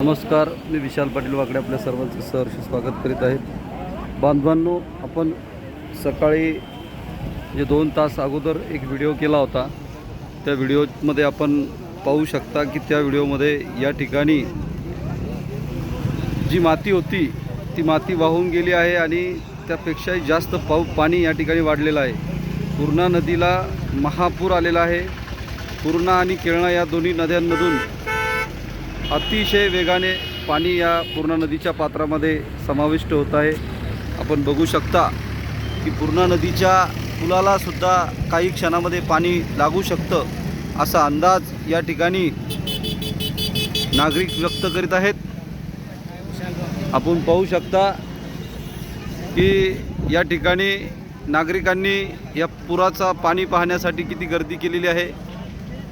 नमस्कार मी विशाल पाटील वाकडे आपल्या सर्वांचं सहर्ष स्वागत करीत आहे बांधवांनो आपण सकाळी जे दोन तास अगोदर एक व्हिडिओ केला होता त्या व्हिडिओमध्ये आपण पाहू शकता की त्या व्हिडिओमध्ये या ठिकाणी जी माती होती ती माती वाहून गेली आहे आणि त्यापेक्षाही जास्त पाऊ पाणी या ठिकाणी वाढलेलं आहे. पूर्णा नदीला महापूर आलेला आहे. पूर्णा आणि केळणा या दोन्ही नद्यांमधून अतिशय वेगाने पाणी या पूर्णा नदीच्या पात्रामध्ये समाविष्ट होत आहे. आपण बघू शकता की पूर्णा नदीच्या पुलालासुद्धा काही क्षणामध्ये पाणी लागू शकतं असा अंदाज या ठिकाणी नागरिक व्यक्त करीत आहेत. आपण पाहू शकता की या ठिकाणी नागरिकांनी या पुराचा पाणी पाहण्यासाठी किती गर्दी केलेली आहे.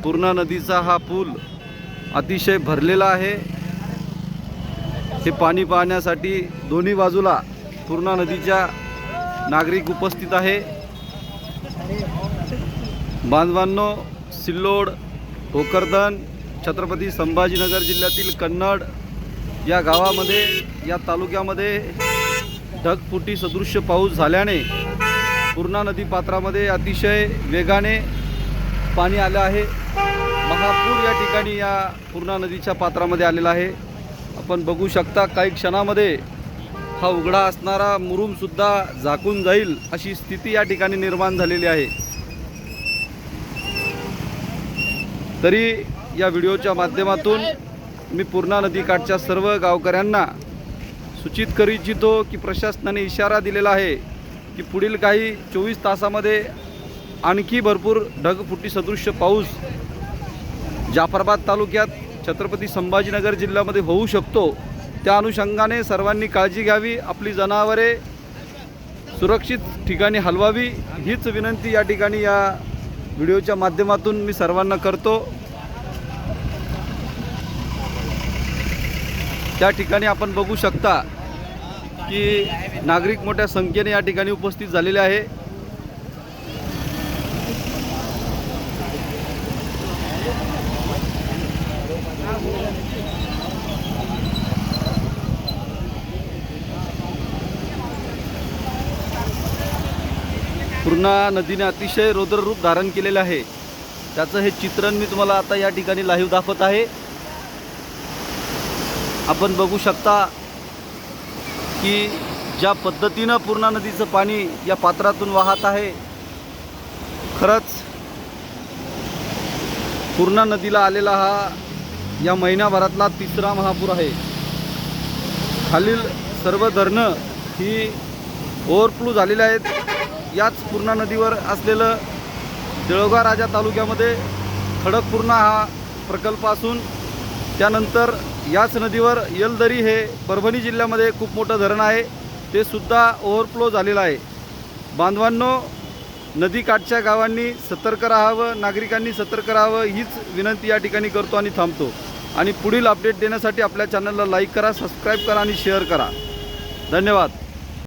पूर्णा नदीचा हा पूल अतिशय भरलेला आहे. हे पाणी पाहण्यासाठी दोन्ही बाजूला पूर्णा नदीच्या नागरिक उपस्थित आहे. बांधवांनो सिल्लोड भोकरदन छत्रपती संभाजीनगर जिल्ह्यातील कन्नड या गावामध्ये या तालुक्यामध्ये ढगफुटी सदृश्य पाऊस झाल्याने पूर्णा नदी पात्रामध्ये अतिशय वेगाने पाणी आलं आहे. महापूर या ठिकाणी या पूर्णा नदीच्या पात्रामध्ये आलेला आहे. आपण बघू शकता काही क्षणामध्ये हा उघडा असणारा मुरुमसुद्धा झाकून जाईल अशी स्थिती या ठिकाणी निर्माण झालेली आहे. तरी या व्हिडिओच्या माध्यमातून मी पूर्णा नदीकाठच्या सर्व गावकऱ्यांना सूचित करू इच्छितो की प्रशासनाने इशारा दिलेला आहे की पुढील काही चोवीस तासामध्ये आणखी भरपूर ढगफुटी सदृश्य पाऊस जाफराबाद तालुक्यात छत्रपती संभाजीनगर जिल्ह्यामध्ये होऊ शकतो. त्या अनुषंगाने सर्वांनी काळजी घ्यावी आपली जनावरे सुरक्षित ठिकाणी हलवावी हीच विनंती या ठिकाणी या व्हिडिओच्या माध्यमातून मी सर्वांना करतो. त्या ठिकाणी आपण बघू शकता की नागरिक मोठ्या संख्येने या ठिकाणी उपस्थित झालेले आहे. पूर्णा नदीने अतिशय रौद्ररूप धारण केलेलं आहे. त्याचं हे चित्रण मी तुम्हाला आता या ठिकाणी लाईव्ह दाखवत आहे. आपण बघू शकता की ज्या पद्धतीनं पूर्णा नदीचं पाणी या पात्रातून वाहत आहे खरंच पूर्णा नदीला आलेला हा या महिन्याभरातला तिसरा महापूर आहे. खालील सर्व धरणं ही ओव्हरफ्लो झालेली आहेत. याच पूर्णा नदीवर असलेलं देळोगा राजा तालुक्यामध्ये खडकपूर्णा हा प्रकल्प असून त्यानंतर याच नदीवर येलदरी हे परभणी जिल्ह्यामध्ये खूप मोठं धरण आहे. ते सुद्धा ओव्हरफ्लो झालेलं आहे. बांधवांनो नदीकाठच्या गावांनी सतर्क राहावं नागरिकांनी सतर्क राहावं हीच विनंती या ठिकाणी करतो आणि थांबतो. आणि पुढील अपडेट देण्यासाठी आपल्या चॅनलला लाईक करा सबस्क्राईब करा आणि शेअर करा. धन्यवाद.